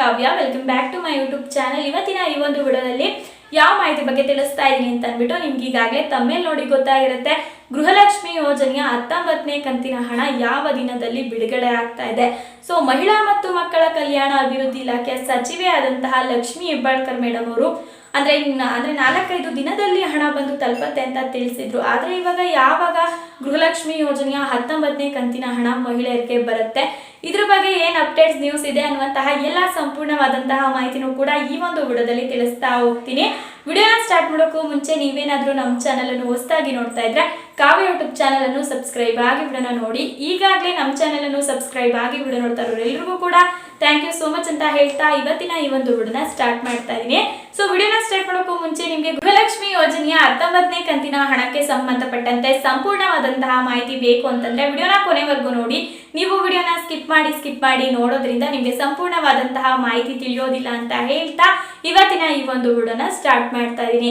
Kavya. Welcome back to my YouTube channel ಇವತ್ತಿನ ಈ ಒಂದು ವಿಡಿಯೋದಲ್ಲಿ ಯಾವ ಮಾಹಿತಿ ಬಗ್ಗೆ ತಿಳಿಸ್ತಾ ಇದ್ದೀನಿ ಅಂತ ಅಂದ್ಬಿಟ್ಟು ನಿಮ್ಗೆ ಈಗಾಗಲೇ ತಮ್ಮೇಲೆ ನೋಡಿ ಗೊತ್ತಾಗಿರುತ್ತೆ. ಗೃಹಲಕ್ಷ್ಮಿ ಯೋಜನೆಯ ಹತ್ತೊಂಬತ್ತನೇ ಕಂತಿನ ಹಣ ಯಾವ ದಿನದಲ್ಲಿ ಬಿಡುಗಡೆ ಆಗ್ತಾ ಇದೆ? ಸೊ ಮಹಿಳಾ ಮತ್ತು ಮಕ್ಕಳ ಕಲ್ಯಾಣ ಅಭಿವೃದ್ಧಿ ಇಲಾಖೆ ಸಚಿವೆ ಆದಂತಹ ಲಕ್ಷ್ಮಿ ಹೆಬ್ಬಾಳ್ಕರ್ ಮೇಡಮ್ ಅವರು ಅಂದ್ರೆ ಅಂದರೆ ನಾಲ್ಕೈದು ದಿನದಲ್ಲಿ ಹಣ ಬಂದು ತಲುಪತ್ತೆ ಅಂತ ತಿಳಿಸಿದ್ರು. ಆದರೆ ಇವಾಗ ಯಾವಾಗ ಗೃಹಲಕ್ಷ್ಮಿ ಯೋಜನೆಯ ಹತ್ತೊಂಬತ್ತನೇ ಕಂತಿನ ಹಣ ಮಹಿಳೆಯರಿಗೆ ಬರುತ್ತೆ? ಇದ್ರ ಬಗ್ಗೆ ಏನು ಅಪ್ಡೇಟ್ಸ್ ನ್ಯೂಸ್ ಇದೆ ಅನ್ನುವಂತಹ ಎಲ್ಲ ಸಂಪೂರ್ಣವಾದಂತಹ ಮಾಹಿತಿನೂ ಕೂಡ ಈ ಒಂದು ವಿಡಿಯೋದಲ್ಲಿ ತಿಳಿಸ್ತಾ ಹೋಗ್ತೀನಿ. ವಿಡಿಯೋನ ಸ್ಟಾರ್ಟ್ ಮಾಡೋಕ್ಕೂ ಮುಂಚೆ ನೀವೇನಾದರೂ ನಮ್ಮ ಚಾನಲನ್ನು ಹೊಸದಾಗಿ ನೋಡ್ತಾ ಇದ್ರೆ ಕಾವ್ಯ ಯೂಟ್ಯೂಬ್ ಚಾನಲನ್ನು ಸಬ್ಸ್ಕ್ರೈಬ್ ಆಗಿ ವಿಡಿಯೋನ ನೋಡಿ. ಈಗಾಗಲೇ ನಮ್ಮ ಚಾನಲನ್ನು ಸಬ್ಸ್ಕ್ರೈಬ್ ಆಗಿ ವಿಡಿಯೋ ನೋಡ್ತಾ ಇರೋರು ಎಲ್ರಿಗೂ ಕೂಡ ಥ್ಯಾಂಕ್ ಯು ಸೋ ಮಚ್ ಅಂತ ಹೇಳ್ತಾ ಇವತ್ತಿನ ಈ ಒಂದು ವಿಡಿಯೋನ ಸ್ಟಾರ್ಟ್ ಮಾಡ್ತಾ ಇದ್ದೀನಿ ಸೊ ವಿಡಿಯೋನ ಸ್ಟಾರ್ಟ್ ಮಾಡೋಕ್ಕೂ ಮುಂಚೆ ನಿಮಗೆ ಗೃಹಲಕ್ಷ್ಮಿ ಯೋಜನೆಯ ಹತ್ತೊಂಬತ್ತನೇ ಕಂತಿನ ಹಣಕ್ಕೆ ಸಂಬಂಧಪಟ್ಟಂತೆ ಸಂಪೂರ್ಣವಾದಂತಹ ಮಾಹಿತಿ ಬೇಕು ಅಂತಂದ್ರೆ ವಿಡಿಯೋನ ಕೊನೆವರೆಗೂ ನೋಡಿ. ನೀವು ವಿಡಿಯೋನ ಸ್ಕಿಪ್ ಮಾಡಿ ಸ್ಕಿಪ್ ಮಾಡಿ ನೋಡೋದ್ರಿಂದ ನಿಮಗೆ ಸಂಪೂರ್ಣವಾದಂತಹ ಮಾಹಿತಿ ತಿಳಿಯೋದಿಲ್ಲ ಅಂತ ಹೇಳ್ತಾ ಇವತ್ತಿನ ಈ ಒಂದು ವಿಡಿಯೋನ ಸ್ಟಾರ್ಟ್ ಮಾಡ್ತಾ ಇದ್ದೀನಿ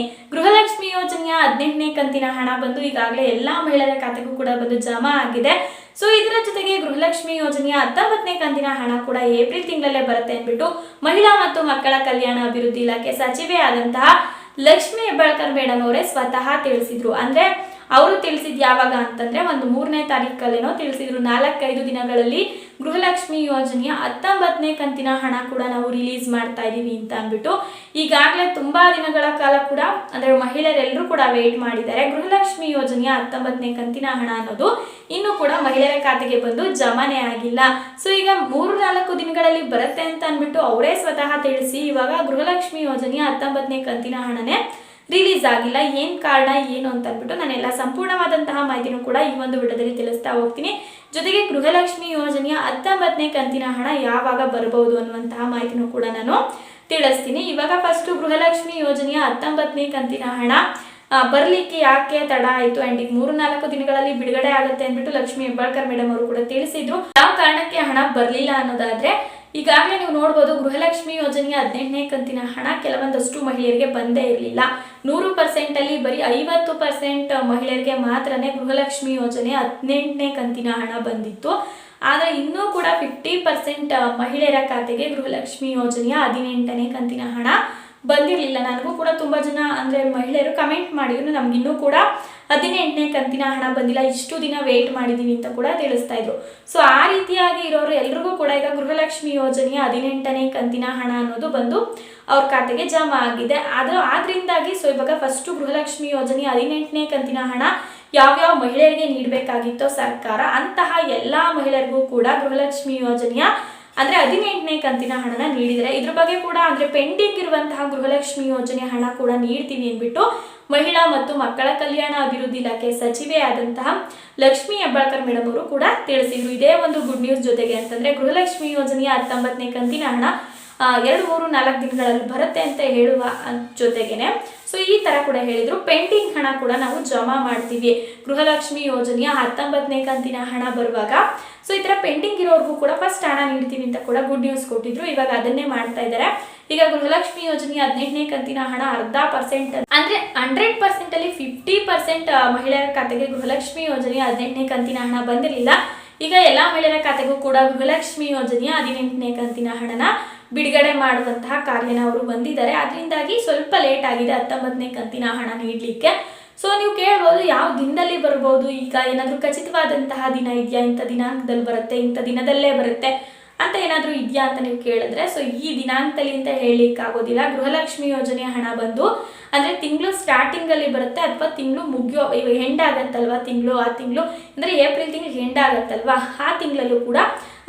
ಗೃಹಲಕ್ಷ್ಮಿ ಯೋಜನೆಯ ಹದಿನೆಂಟನೇ ಕಂತಿನ ಹಣ ಬಂದು ಈಗಾಗಲೇ ಎಲ್ಲಾ ಮಹಿಳೆಯರ ಖಾತೆಗೂ ಕೂಡ ಬಂದು ಜಮಾ ಆಗಿದೆ. ಸೊ ಇದರ ಜೊತೆಗೆ ಗೃಹಲಕ್ಷ್ಮಿ ಯೋಜನೆಯ ಹತ್ತೊಂಬತ್ತನೇ ಕಂತಿನ ಹಣ ಕೂಡ ಏಪ್ರಿಲ್ ತಿಂಗಳಲ್ಲೇ ಬರುತ್ತೆ ಅಂದ್ಬಿಟ್ಟು ಮಹಿಳಾ ಮತ್ತು ಮಕ್ಕಳ ಕಲ್ಯಾಣ ಅಭಿವೃದ್ಧಿ ಇಲಾಖೆ ಸಚಿವೆ ಆದಂತಹ ಲಕ್ಷ್ಮಿ ಹೆಬ್ಬಾಳ್ಕರ್ ಮೇಡಮ್ ಅವರೇ ಸ್ವತಃ ತಿಳಿಸಿದ್ರು. ಅಂದ್ರೆ ಅವರು ತಿಳಿಸಿದ್ ಯಾವಾಗ ಅಂತಂದ್ರೆ ಒಂದು ಮೂರನೇ ತಾರೀಕಲ್ಲೇನೋ ತಿಳಿಸಿದ್ರು. ನಾಲ್ಕೈದು ದಿನಗಳಲ್ಲಿ ಗೃಹಲಕ್ಷ್ಮಿ ಯೋಜನೆಯ ಹತ್ತೊಂಬತ್ತನೇ ಕಂತಿನ ಹಣ ಕೂಡ ನಾವು ರಿಲೀಸ್ ಮಾಡ್ತಾ ಇದ್ದೀವಿ ಅಂತ ಅಂದ್ಬಿಟ್ಟು ಈಗಾಗಲೇ ತುಂಬಾ ದಿನಗಳ ಕಾಲ ಕೂಡ ಅಂದ್ರೆ ಮಹಿಳೆಯರೆಲ್ಲರೂ ಕೂಡ ವೇಟ್ ಮಾಡಿದ್ದಾರೆ. ಗೃಹಲಕ್ಷ್ಮಿ ಯೋಜನೆಯ ಹತ್ತೊಂಬತ್ತನೇ ಕಂತಿನ ಹಣ ಅನ್ನೋದು ಇನ್ನು ಕೂಡ ಮಹಿಳೆಯರ ಖಾತೆಗೆ ಬಂದು ಜಮಾನೆ ಆಗಿಲ್ಲ. ಸೊ ಈಗ ಮೂರು ನಾಲ್ಕು ದಿನಗಳಲ್ಲಿ ಬರುತ್ತೆ ಅಂತ ಅಂದ್ಬಿಟ್ಟು ಅವರೇ ಸ್ವತಃ ತಿಳಿಸಿ ಇವಾಗ ಗೃಹಲಕ್ಷ್ಮಿ ಯೋಜನೆಯ ಹತ್ತೊಂಬತ್ತನೇ ಕಂತಿನ ಹಣನೇ ರಿಲೀಸ್ ಆಗಿಲ್ಲ, ಏನ್ ಕಾರಣ, ಏನು ಅಂತ ಅಂದ್ಬಿಟ್ಟು ನಾನೆಲ್ಲ ಸಂಪೂರ್ಣವಾದಂತಹ ಮಾಹಿತಿನೂ ಕೂಡ ಈ ಒಂದು ವಿಡಿಯೋದಲ್ಲಿ ತಿಳಿಸ್ತಾ ಹೋಗ್ತೀನಿ. ಜೊತೆಗೆ ಗೃಹಲಕ್ಷ್ಮಿ ಯೋಜನೆಯ ಹತ್ತೊಂಬತ್ತನೇ ಕಂತಿನ ಹಣ ಯಾವಾಗ ಬರಬಹುದು ಅನ್ನುವಂತಹ ಮಾಹಿತಿನೂ ಕೂಡ ನಾನು ತಿಳಿಸ್ತೀನಿ. ಇವಾಗ ಫಸ್ಟ್ ಗೃಹಲಕ್ಷ್ಮಿ ಯೋಜನೆಯ ಹತ್ತೊಂಬತ್ತನೇ ಕಂತಿನ ಹಣ ಬರಲಿಕ್ಕೆ ಯಾಕೆ ತಡ ಆಯಿತು? ಅಂಡ್ ಈಗ ಮೂರು ನಾಲ್ಕು ದಿನಗಳಲ್ಲಿ ಬಿಡುಗಡೆ ಆಗುತ್ತೆ ಅಂದ್ಬಿಟ್ಟು ಲಕ್ಷ್ಮಿ ಹೆಬ್ಬಾಳ್ಕರ್ ಮೇಡಮ್ ಅವರು ಕೂಡ ತಿಳಿಸಿದ್ರು. ಯಾವ ಕಾರಣಕ್ಕೆ ಹಣ ಬರಲಿಲ್ಲ ಅನ್ನೋದಾದ್ರೆ ಈಗಾಗಲೇ ನೀವು ನೋಡ್ಬೋದು ಗೃಹಲಕ್ಷ್ಮಿ ಯೋಜನೆಯ ಹದಿನೆಂಟನೇ ಕಂತಿನ ಹಣ ಕೆಲವೊಂದಷ್ಟು ಮಹಿಳೆಯರಿಗೆ ಬಂದೇ ಇರಲಿಲ್ಲ. ನೂರು ಪರ್ಸೆಂಟ್ ಅಲ್ಲಿ ಬರೀ ಐವತ್ತು ಪರ್ಸೆಂಟ್ ಮಹಿಳೆಯರಿಗೆ ಮಾತ್ರನೇ ಗೃಹಲಕ್ಷ್ಮಿ ಯೋಜನೆ ಹದಿನೆಂಟನೇ ಕಂತಿನ ಹಣ ಬಂದಿತ್ತು. ಆದರೆ ಇನ್ನೂ ಕೂಡ ಫಿಫ್ಟಿ ಪರ್ಸೆಂಟ್ ಮಹಿಳೆಯರ ಖಾತೆಗೆ ಗೃಹಲಕ್ಷ್ಮಿ ಯೋಜನೆಯ ಹದಿನೆಂಟನೇ ಕಂತಿನ ಹಣ ಬಂದಿರಲಿಲ್ಲ. ನನಗೂ ಕೂಡ ತುಂಬ ಜನ ಅಂದರೆ ಮಹಿಳೆಯರು ಕಮೆಂಟ್ ಮಾಡಿದ್ರು. ನಮ್ಗಿನ್ನೂ ಕೂಡ ಹದಿನೆಂಟನೇ ಕಂತಿನ ಹಣ ಬಂದಿಲ್ಲ. ಇಷ್ಟು ದಿನ ವೇಟ್ ಮಾಡಿದ್ದೀವಿ ಅಂತ ಕೂಡ ತಿಳಿಸ್ತಾ ಇದ್ರು. ಸೊ ಆ ರೀತಿಯಾಗಿ ಇರೋರು ಎಲ್ರಿಗೂ ಕೂಡ ಈಗ ಗೃಹಲಕ್ಷ್ಮಿ ಯೋಜನೆಯ ಹದಿನೆಂಟನೇ ಕಂತಿನ ಹಣ ಅನ್ನೋದು ಬಂದು ಅವ್ರ ಖಾತೆಗೆ ಜಮಾ ಆಗಿದೆ. ಅದು ಆದ್ರಿಂದಾಗಿ ಸೊ ಇವಾಗ ಫಸ್ಟು ಗೃಹಲಕ್ಷ್ಮಿ ಯೋಜನೆಯ ಹದಿನೆಂಟನೇ ಕಂತಿನ ಹಣ ಯಾವ್ಯಾವ ಮಹಿಳೆಯರಿಗೆ ನೀಡಬೇಕಾಗಿತ್ತೋ ಸರ್ಕಾರ, ಅಂತಹ ಎಲ್ಲ ಮಹಿಳೆಯರಿಗೂ ಕೂಡ ಗೃಹಲಕ್ಷ್ಮಿ ಯೋಜನೆಯ ಅಂದ್ರೆ ಹದಿನೆಂಟನೇ ಕಂತಿನ ಹಣನ ನೀಡಿದರೆ. ಇದ್ರ ಬಗ್ಗೆ ಕೂಡ ಅಂದರೆ ಪೆಂಡಿಂಗ್ ಇರುವಂತಹ ಗೃಹಲಕ್ಷ್ಮಿ ಯೋಜನೆ ಹಣ ಕೂಡ ನೀಡ್ತೀವಿ ಅಂದ್ಬಿಟ್ಟು ಮಹಿಳಾ ಮತ್ತು ಮಕ್ಕಳ ಕಲ್ಯಾಣ ಅಭಿವೃದ್ಧಿ ಇಲಾಖೆ ಸಚಿವೆ ಆದಂತಹ ಲಕ್ಷ್ಮಿ ಹೆಬ್ಬಾಳ್ಕರ್ ಮೇಡಮ್ ಅವರು ಕೂಡ ತಿಳಿಸಿದ್ರು. ಇದೇ ಒಂದು ಗುಡ್ ನ್ಯೂಸ್ ಜೊತೆಗೆ ಅಂತಂದ್ರೆ ಗೃಹಲಕ್ಷ್ಮಿ ಯೋಜನೆಯ ಹತ್ತೊಂಬತ್ತನೇ ಕಂತಿನ ಹಣ ಎರಡು, ಮೂರು, ನಾಲ್ಕು ದಿನಗಳಲ್ಲಿ ಬರುತ್ತೆ ಅಂತ ಹೇಳುವ ಜೊತೆಗೇನೆ. ಸೊ ಈ ತರ ಕೂಡ ಹೇಳಿದ್ರು. ಪೆಂಡಿಂಗ್ ಹಣ ಕೂಡ ನಾವು ಜಮಾ ಮಾಡ್ತೀವಿ. ಗೃಹಲಕ್ಷ್ಮಿ ಯೋಜನೆಯ ಹತ್ತೊಂಬತ್ತನೇ ಕಂತಿನ ಹಣ ಬರುವಾಗ. ಸೊ ಈ ತರ ಪೆಂಡಿಂಗ್ ಇರೋರ್ಗೂ ಕೂಡ ಫಸ್ಟ್ ಹಣ ನೀಡ್ತೀವಿ ಅಂತ ಕೂಡ ಗುಡ್ ನ್ಯೂಸ್ ಕೊಟ್ಟಿದ್ರು. ಇವಾಗ ಅದನ್ನೇ ಮಾಡ್ತಾ ಇದ್ದಾರೆ. ಈಗ ಗೃಹಲಕ್ಷ್ಮಿ ಯೋಜನೆಯ ಹದಿನೆಂಟನೇ ಕಂತಿನ ಹಣ ಅರ್ಧ ಪರ್ಸೆಂಟ್ ಅಂದ್ರೆ ಹಂಡ್ರೆಡ್ ಪರ್ಸೆಂಟ್ ಅಲ್ಲಿ ಫಿಫ್ಟಿ ಪರ್ಸೆಂಟ್ ಮಹಿಳೆಯರ ಖಾತೆಗೆ ಗೃಹಲಕ್ಷ್ಮಿ ಯೋಜನೆಯ ಹದಿನೆಂಟನೇ ಕಂತಿನ ಹಣ ಬಂದಿರಲಿಲ್ಲ. ಈಗ ಎಲ್ಲಾ ಮಹಿಳೆಯರ ಖಾತೆಗೂ ಕೂಡ ಗೃಹಲಕ್ಷ್ಮಿ ಯೋಜನೆಯ ಹದಿನೆಂಟನೇ ಕಂತಿನ ಹಣನ ಬಿಡುಗಡೆ ಮಾಡುವಂತಹ ಕಾರ್ಯನ ಅವರು ಬಂದಿದ್ದಾರೆ. ಅದರಿಂದಾಗಿ ಸ್ವಲ್ಪ ಲೇಟ್ ಆಗಿದೆ. ಹತ್ತೊಂಬತ್ತನೇ ಕಂತಿನ ಹಣ ನೀಡಲಿಕ್ಕೆ. ಸೊ ನೀವು ಕೇಳ್ಬೋದು, ಯಾವ ದಿನದಲ್ಲಿ ಬರ್ಬೋದು? ಈಗ ಏನಾದರೂ ಖಚಿತವಾದಂತಹ ದಿನ ಇದೆಯಾ? ಇಂಥ ದಿನಾಂಕದಲ್ಲಿ ಬರುತ್ತೆ, ಇಂಥ ದಿನದಲ್ಲೇ ಬರುತ್ತೆ ಅಂತ ಏನಾದರೂ ಇದೆಯಾ ಅಂತ ನೀವು ಕೇಳಿದ್ರೆ? ಸೊ ಈ ದಿನಾಂಕದಲ್ಲಿ ಅಂತ ಹೇಳಲಿಕ್ಕೆ ಆಗೋದಿಲ್ಲ ಗೃಹಲಕ್ಷ್ಮಿ ಯೋಜನೆಯ ಹಣ ಬಂದು, ಅಂದರೆ ತಿಂಗಳು ಸ್ಟಾರ್ಟಿಂಗಲ್ಲಿ ಬರುತ್ತೆ, ಅಥವಾ ತಿಂಗಳು ಮುಗಿಯೋ ಎಂಡ್ ಆಗತ್ತಲ್ವ ತಿಂಗಳು? ಆ ತಿಂಗಳು, ಅಂದರೆ ಏಪ್ರಿಲ್ ತಿಂಗಳು ಎಂಡ್ ಆಗತ್ತಲ್ವಾ? ಆ ತಿಂಗಳಲ್ಲೂ ಕೂಡ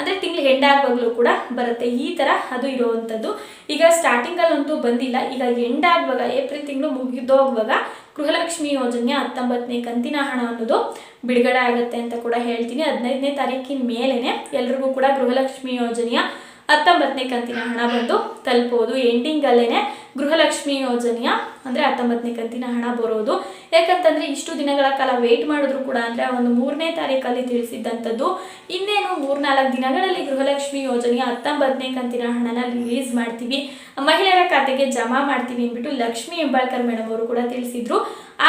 ಅಂದರೆ ತಿಂಗಳು ಎಂಡ್ ಆಗುವಾಗಲೂ ಕೂಡ ಬರುತ್ತೆ. ಈ ಥರ ಅದು ಇರುವಂಥದ್ದು ಈಗ ಸ್ಟಾರ್ಟಿಂಗಲ್ಲಂತೂ ಬಂದಿಲ್ಲ. ಈಗ ಎಂಡ್ ಆಗುವಾಗ, ಏಪ್ರಿಲ್ ತಿಂಗಳು ಮುಗಿದೋಗುವಾಗ ಗೃಹಲಕ್ಷ್ಮಿ ಯೋಜನೆಯ ಹತ್ತೊಂಬತ್ತನೇ ಕಂತಿನ ಹಣ ಅನ್ನೋದು ಬಿಡುಗಡೆ ಆಗುತ್ತೆ ಅಂತ ಕೂಡ ಹೇಳ್ತೀನಿ. ಹದಿನೈದನೇ ತಾರೀಕಿನ ಮೇಲೇ ಎಲ್ರಿಗೂ ಕೂಡ ಗೃಹಲಕ್ಷ್ಮಿ ಯೋಜನೆಯ ಹತ್ತೊಂಬತ್ತನೇ ಕಂತಿನ ಹಣ ಬಂದು ತಲುಪೋದು ಎಂಡಿಂಗಲ್ಲೇ ಗೃಹಲಕ್ಷ್ಮಿ ಯೋಜನೆಯ, ಅಂದರೆ ಹತ್ತೊಂಬತ್ತನೇ ಕಂತಿನ ಹಣ ಬರೋದು. ಯಾಕಂತಂದರೆ ಇಷ್ಟು ದಿನಗಳ ಕಾಲ ವೆಯ್ಟ್ ಮಾಡಿದ್ರು ಕೂಡ ಅಂದರೆ ಒಂದು ಮೂರನೇ ತಾರೀಕಲ್ಲಿ ತಿಳಿಸಿದ್ದಂಥದ್ದು. ಇನ್ನೇನು ಮೂರ್ನಾಲ್ಕು ದಿನಗಳಲ್ಲಿ ಗೃಹಲಕ್ಷ್ಮಿ ಯೋಜನೆಯ ಹತ್ತೊಂಬತ್ತನೇ ಕಂತಿನ ಹಣನ ರಿಲೀಸ್ ಮಾಡ್ತೀವಿ. ಮಹಿಳೆಯರ ಖಾತೆಗೆ ಜಮಾ ಮಾಡ್ತೀವಿ ಅಂದ್ಬಿಟ್ಟು ಲಕ್ಷ್ಮಿ ಹೆಬ್ಬಾಳ್ಕರ್ ಮೇಡಮ್ ಅವರು ಕೂಡ ತಿಳಿಸಿದ್ರು.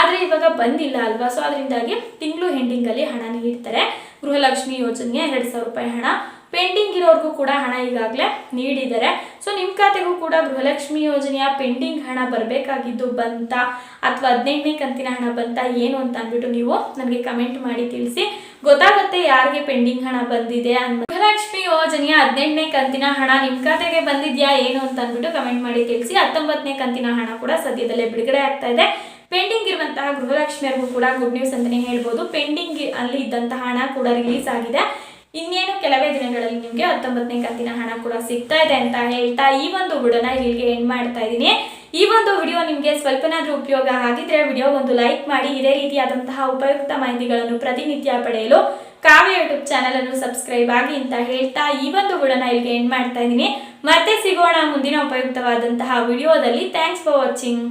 ಆದರೆ ಇವಾಗ ಬಂದಿಲ್ಲ ಅಲ್ವಾ? ಸೊ ಅದರಿಂದಾಗಿ ತಿಂಗಳು ಹೆಂಡಿಂಗಲ್ಲಿ ಹಣ ನೀಡ್ತಾರೆ. ಗೃಹಲಕ್ಷ್ಮಿ ಯೋಜನೆಯ ಎರಡು ಸಾವಿರ ರೂಪಾಯಿ ಹಣ. ಪೆಂಡಿಂಗ್ ಇರೋರ್ಗೂ ಕೂಡ ಹಣ ಈಗಾಗಲೇ ನೀಡಿದ್ದಾರೆ. ಸೊ ನಿಮ್ಮ ಖಾತೆಗೂ ಕೂಡ ಗೃಹಲಕ್ಷ್ಮಿ ಯೋಜನೆಯ ಪೆಂಡಿಂಗ್ ಹಣ ಬರಬೇಕಾಗಿದ್ದು ಬಂತ? ಅಥವಾ ಹದಿನೆಂಟನೇ ಕಂತಿನ ಹಣ ಬಂತ? ಏನು ಅಂತ ಅಂದ್ಬಿಟ್ಟು ನೀವು ನನಗೆ ಕಮೆಂಟ್ ಮಾಡಿ ತಿಳಿಸಿ. ಗೊತ್ತಾಗುತ್ತೆ ಯಾರಿಗೆ ಪೆಂಡಿಂಗ್ ಹಣ ಬಂದಿದೆ ಅಂತ ಗೃಹಲಕ್ಷ್ಮಿ ಯೋಜನೆಯ ಹದಿನೆಂಟನೇ ಕಂತಿನ ಹಣ ನಿಮ್ಮ ಖಾತೆಗೆ ಬಂದಿದ್ಯಾ, ಏನು ಅಂತ ಅಂದ್ಬಿಟ್ಟು ಕಮೆಂಟ್ ಮಾಡಿ ತಿಳಿಸಿ. ಹತ್ತೊಂಬತ್ತನೇ ಕಂತಿನ ಹಣ ಕೂಡ ಸದ್ಯದಲ್ಲೇ ಬಿಡುಗಡೆ ಆಗ್ತಾ ಇದೆ. ಪೆಂಡಿಂಗ್ ಇರುವಂತಹ ಗೃಹಲಕ್ಷ್ಮಿಯರಿಗೂ ಕೂಡ ಗುಡ್ ನ್ಯೂಸ್ ಅಂತಾನೆ ಹೇಳ್ಬೋದು. ಪೆಂಡಿಂಗ್ ಅಲ್ಲಿ ಇದ್ದಂತಹ ಹಣ ಕೂಡ ರಿಲೀಸ್ ಆಗಿದೆ. ಇನ್ನೇನು ಕೆಲವೇ ದಿನಗಳಲ್ಲಿ ನಿಮಗೆ ಹತ್ತೊಂಬತ್ತನೇ ಕಂತಿನ ಹಣ ಕೂಡ ಸಿಗ್ತಾ ಇದೆ ಅಂತ ಹೇಳ್ತಾ ಈ ಒಂದು ವಿಡಿಯೋನ ಇಲ್ಲಿಗೆ ಎಂಡ್ ಮಾಡ್ತಾ ಇದ್ದೀನಿ. ಈ ಒಂದು ವಿಡಿಯೋ ನಿಮಗೆ ಸ್ವಲ್ಪನಾದರೂ ಉಪಯೋಗ ಆಗಿದ್ರೆ ವಿಡಿಯೋ ಒಂದು ಲೈಕ್ ಮಾಡಿ, ಇದೇ ರೀತಿಯಾದಂತಹ ಉಪಯುಕ್ತ ಮಾಹಿತಿಗಳನ್ನು ಪ್ರತಿನಿತ್ಯ ಪಡೆಯಲು ಕಾವ್ಯ ಯೂಟ್ಯೂಬ್ ಚಾನಲ್ ಅನ್ನು ಸಬ್ಸ್ಕ್ರೈಬ್ ಆಗಿ ಅಂತ ಹೇಳ್ತಾ ಈ ಒಂದು ವಿಡಿಯೋನ ಇಲ್ಲಿಗೆ ಎಂಡ್ ಮಾಡ್ತಾ ಇದ್ದೀನಿ. ಮತ್ತೆ ಸಿಗೋಣ ಮುಂದಿನ ಉಪಯುಕ್ತವಾದಂತಹ ವಿಡಿಯೋದಲ್ಲಿ ಥ್ಯಾಂಕ್ಸ್ ಫಾರ್ ವಾಚಿಂಗ್